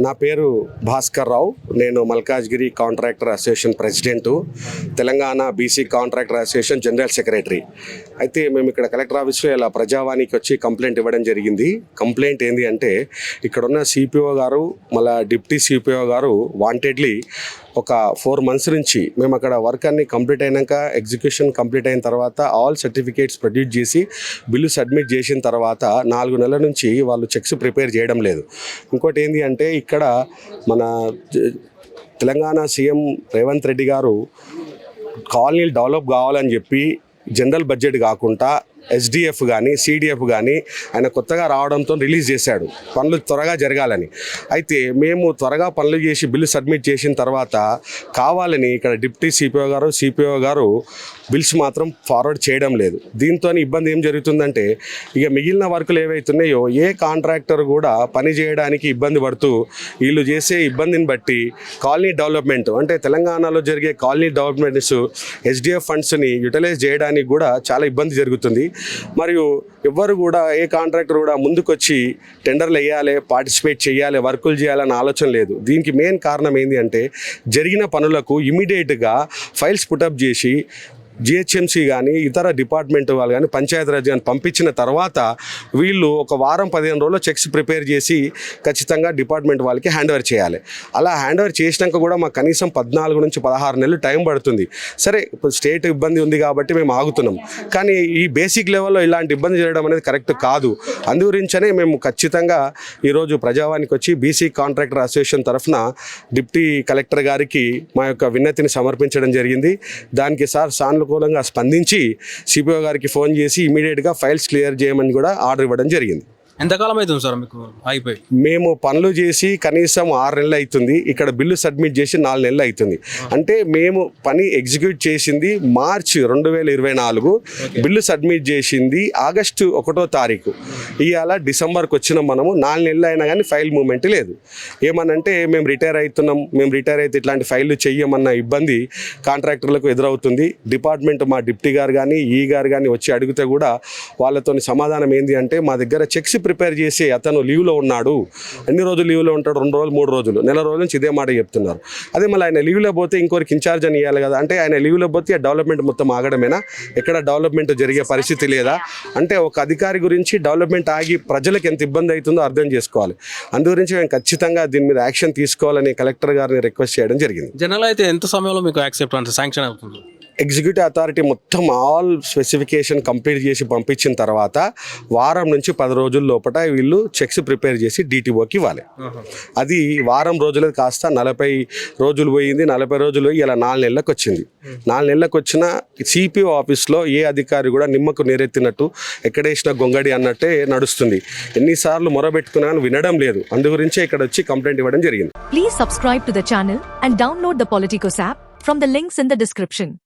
నా పేరు భాస్కర్ రావు. నేను Malkajgiri contractor association president. Telangana BC contractor association general secretary. అయితే మేము ఇక్కడ కలెక్టర్ ఆఫీస్లో ఇలా ప్రజావాణికి వచ్చి కంప్లైంట్ ఇవ్వడం జరిగింది. కంప్లైంట్ ఏంది అంటే ఇక్కడున్న సిపిఓ గారు మళ్ళీ డిప్టీ సిపిఓ గారు వాంటెడ్లీ ఒక ఫోర్ మంత్స్ నుంచి మేము అక్కడ వర్క్ అన్ని కంప్లీట్ అయినాక ఎగ్జిక్యూషన్ కంప్లీట్ అయిన తర్వాత ఆల్ సర్టిఫికేట్స్ ప్రొడ్యూస్ చేసి బిల్లు సబ్మిట్ చేసిన తర్వాత నాలుగు నెలల నుంచి వాళ్ళు చెక్స్ ప్రిపేర్ చేయడం లేదు. ఇంకోటి ఏంటి అంటే ఇక్కడ మన తెలంగాణ సీఎం రేవంత్ రెడ్డి గారు కాలనీలు డెవలప్ కావాలని చెప్పి జనరల్ బడ్జెట్ కాకుండా ఎస్డిఎఫ్ కానీ సిడిఎఫ్ కానీ ఆయన కొత్తగా రావడంతో రిలీజ్ చేశాడు. పనులు త్వరగా జరగాలని. అయితే మేము త్వరగా పనులు చేసి బిల్లు సబ్మిట్ చేసిన తర్వాత కావాలని ఇక్కడ డిప్యూటీ సిపిఓ గారు సిపిఓ గారు బిల్స్ మాత్రం ఫార్వర్డ్ చేయడం లేదు. దీంతో ఇబ్బంది ఏం జరుగుతుందంటే ఇక మిగిలిన వర్కులు ఏవైతున్నాయో ఏ కాంట్రాక్టర్ కూడా పని చేయడానికి ఇబ్బంది పడుతూ వీళ్ళు చేసే ఇబ్బందిని బట్టి కాలనీ డెవలప్మెంట్ అంటే తెలంగాణలో జరిగే కాలనీ డెవలప్మెంట్స్ ఎస్డిఎఫ్ ఫండ్స్ని యూటిలైజ్ చేయడానికి కూడా చాలా ఇబ్బంది జరుగుతుంది. మరియు ఎవ్వరు కూడా ఏ కాంట్రాక్టర్ కూడా ముందుకొచ్చి టెండర్లు వేయాలి పార్టిసిపేట్ చేయాలి వర్కులు చేయాలన్న ఆలోచన లేదు. దీనికి మెయిన్ కారణం ఏంటి అంటే జరిగిన పనులకు ఇమీడియట్గా ఫైల్స్ పుటప్ చేసి జిహెచ్ఎంసీ కానీ ఇతర డిపార్ట్మెంట్ వాళ్ళు కానీ పంచాయతీరాజ్ కానీ పంపించిన తర్వాత వీళ్ళు ఒక వారం పదిహేను రోజుల్లో చెక్స్ ప్రిపేర్ చేసి ఖచ్చితంగా డిపార్ట్మెంట్ వాళ్ళకి హ్యాండ్ ఓవర్ చేయాలి. అలా హ్యాండ్ ఓవర్ చేసినాక కూడా మాకు కనీసం పద్నాలుగు నుంచి పదహారు నెలలు టైం పడుతుంది. సరే ఇప్పుడు స్టేట్ ఇబ్బంది ఉంది కాబట్టి మేము ఆగుతున్నాం. కానీ ఈ బేసిక్ లెవెల్లో ఇలాంటి ఇబ్బంది చేయడం అనేది కరెక్ట్ కాదు. అందుగురించనే మేము ఖచ్చితంగా ఈరోజు ప్రజావానికి వచ్చి బీసీ కాంట్రాక్టర్ అసోసియేషన్ తరఫున డిప్టీ కలెక్టర్ గారికి మా యొక్క విన్నతిని సమర్పించడం జరిగింది. దానికి సార్ సాన్లు సానుకూలంగా స్పందించి సిపిఓ గారికి ఫోన్ చేసి ఇమీడియట్గా ఫైల్స్ క్లియర్ చేయమని కూడా ఆర్డర్ ఇవ్వడం జరిగింది. ఎంతకాలం అవుతుంది సార్ మీకు అయిపోయి మేము పనులు చేసి కనీసం ఆరు నెలలు అవుతుంది. ఇక్కడ బిల్లు సబ్మిట్ చేసి నాలుగు నెలలు అవుతుంది. అంటే మేము పని ఎగ్జిక్యూట్ చేసింది మార్చ్ రెండు వేల ఇరవై నాలుగు. బిల్లు సబ్మిట్ చేసింది ఆగస్టు ఒకటో తారీఖు. ఇవాళ డిసెంబర్కి వచ్చిన మనము. నాలుగు నెలలు అయినా కానీ ఫైల్ మూమెంట్ లేదు. ఏమనంటే మేము రిటైర్ అవుతున్నాం. మేము రిటైర్ అయితే ఇట్లాంటి ఫైళ్ళు చెయ్యమన్న ఇబ్బంది కాంట్రాక్టర్లకు ఎదురవుతుంది. డిపార్ట్మెంట్ మా డిప్టీ గారు కానీ ఈ గారు కానీ వచ్చి అడిగితే కూడా వాళ్ళతోని సమాధానం ఏంది అంటే మా దగ్గర చెక్స్ ప్రిపేర్ చేసి అతను లీవ్లో ఉన్నాడు. ఎన్ని రోజులు లీవ్లో ఉంటాడు? రెండు రోజులు మూడు రోజులు. నెల రోజుల నుంచి ఇదే మాట చెప్తున్నారు. అదే మళ్ళీ ఆయన లీవ్లో పోతే ఇంకోరికి ఇన్ఛార్జ్ అని ఇవ్వాలి కదా. అంటే ఆయన లీవ్లో పోతే ఆ డెవలప్మెంట్ మొత్తం ఆగడమేనా? ఎక్కడ డెవలప్మెంట్ జరిగే పరిస్థితి లేదా? అంటే ఒక అధికారి గురించి డెవలప్మెంట్ ఆగి ప్రజలకు ఎంత ఇబ్బంది అవుతుందో అర్థం చేసుకోవాలి. అందుగురించి మేము ఖచ్చితంగా దీని మీద యాక్షన్ తీసుకోవాలని కలెక్టర్ గారిని రిక్వెస్ట్ చేయడం జరిగింది. జనరల్ అయితే ఎంత సమయంలో మీకు యాక్సెప్ట్ అంటే శాంక్షన్ అవుతుంది? ఎగ్జిక్యూటివ్ అథారిటీ మొత్తం ఆల్ స్పెసిఫికేషన్ కంప్లీట్ చేసి పంపించిన తర్వాత వారం నుంచి పది రోజుల లోపల వీళ్ళు చెక్స్ ప్రిపేర్ చేసి డిటిఓకి ఇవ్వాలి. అది వారం రోజులది కాస్త నలభై రోజులు పోయింది నలభై రోజులు పోయి ఇలా నాలుగు నెలలకు వచ్చింది. నాలుగు నెలలకు వచ్చిన సిపిఓ ఆఫీస్లో ఏ అధికారి కూడా నిమ్మకు నీరెత్తినట్టు ఎక్కడేసిన గొంగడి అన్నట్టే నడుస్తుంది. ఎన్నిసార్లు మొరబెట్టుకున్నా కానీ వినడం లేదు. అందు గురించే ఇక్కడ వచ్చి కంప్లైంట్ ఇవ్వడం జరిగింది. Please subscribe to the channel and download the Politicos app from the links in the description.